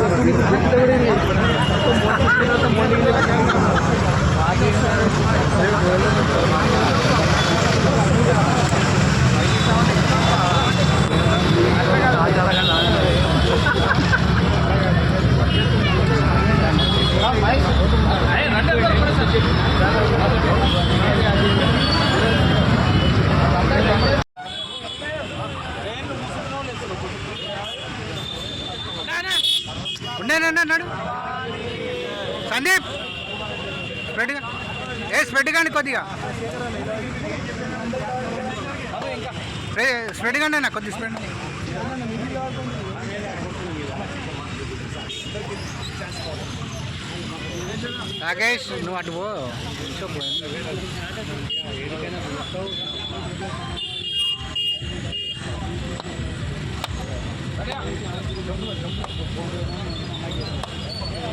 Gracias. ఉన్నాడు సందీప్. స్ప్రెడ్గా ఏ spread కానీ కొద్దిగా. స్ప్రెడ్ కానీ నా కొద్ది స్ప్రెడ్. రాకేష్ నువ్వు అటు పో.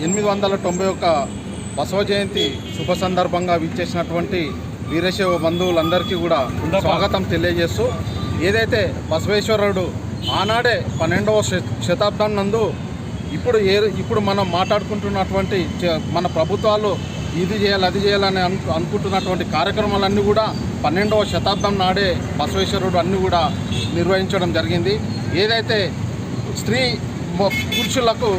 ఎనిమిది వందల తొంభై ఒక్క బసవ జయంతి శుభ సందర్భంగా విచ్చేసినటువంటి వీరశైవ బంధువులందరికీ కూడా స్వాగతం తెలియజేస్తూ ఏదైతే బసవేశ్వరుడు ఆనాడే పన్నెండవ శతాబ్దం నందు ఇప్పుడు ఏ ఇప్పుడు మనం మాట్లాడుకుంటున్నటువంటి మన ప్రభుత్వాలు ఇది చేయాలి అది చేయాలని అనుకుంటున్నటువంటి కార్యక్రమాలన్నీ కూడా పన్నెండవ శతాబ్దం నాడే బసవేశ్వరుడు అన్నీ కూడా నిర్వహించడం జరిగింది. ఏదైతే స్త్రీ పురుషులకు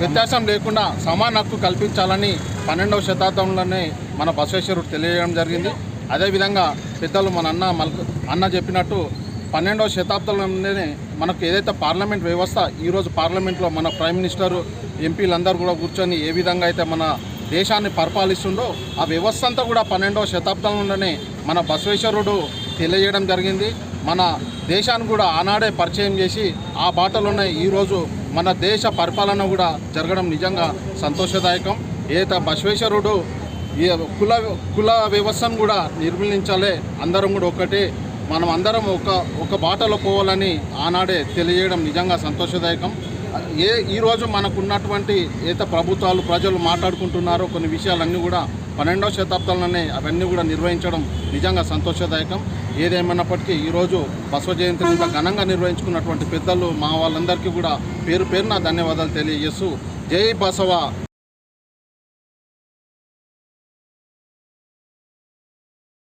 వ్యత్యాసం లేకుండా సమాన హక్కు కల్పించాలని పన్నెండవ శతాబ్దంలోనే మన బసవేశ్వరుడు తెలియజేయడం జరిగింది. అదేవిధంగా పెద్దలు మన అన్న మల్క అన్న చెప్పినట్టు పన్నెండవ శతాబ్దంలోనే మనకు ఏదైతే పార్లమెంట్ వ్యవస్థ ఈరోజు పార్లమెంట్లో మన ప్రైమ్ మినిస్టర్ ఎంపీలందరూ కూడా కూర్చొని ఏ విధంగా అయితే మన దేశాన్ని పరిపాలిస్తుండో ఆ వ్యవస్థ అంతా కూడా పన్నెండవ శతాబ్దంలోనే మన బసవేశ్వరుడు తెలియజేయడం జరిగింది. మన దేశాన్ని కూడా ఆనాడే పరిచయం చేసి ఆ బాటలోనే ఈరోజు మన దేశ పరిపాలన కూడా జరగడం నిజంగా సంతోషదాయకం. ఏత బసవేశ్వరుడు ఈ కుల కుల వ్యవస్థను కూడా నిర్మూలించాలి. అందరం కూడా ఒకటి. మనం అందరం ఒక ఒక బాటలో పోవాలని ఆనాడే తెలియజేయడం నిజంగా సంతోషదాయకం. ఏ ఈరోజు మనకున్నటువంటి ఏత ప్రభుత్వాలు ప్రజలు మాట్లాడుకుంటున్నారో కొన్ని విషయాలన్నీ కూడా పన్నెండవ శతాబ్దంలోనే అవన్నీ కూడా నిర్వహించడం నిజంగా సంతోషదాయకం. ఏదేమైనప్పటికీ ఈరోజు బసవ జయంతిని ఘనంగా నిర్వహించుకున్నటువంటి పెద్దలు మా వాళ్ళందరికీ కూడా పేరు పేరున ధన్యవాదాలు తెలియజేస్తూ జై బసవ.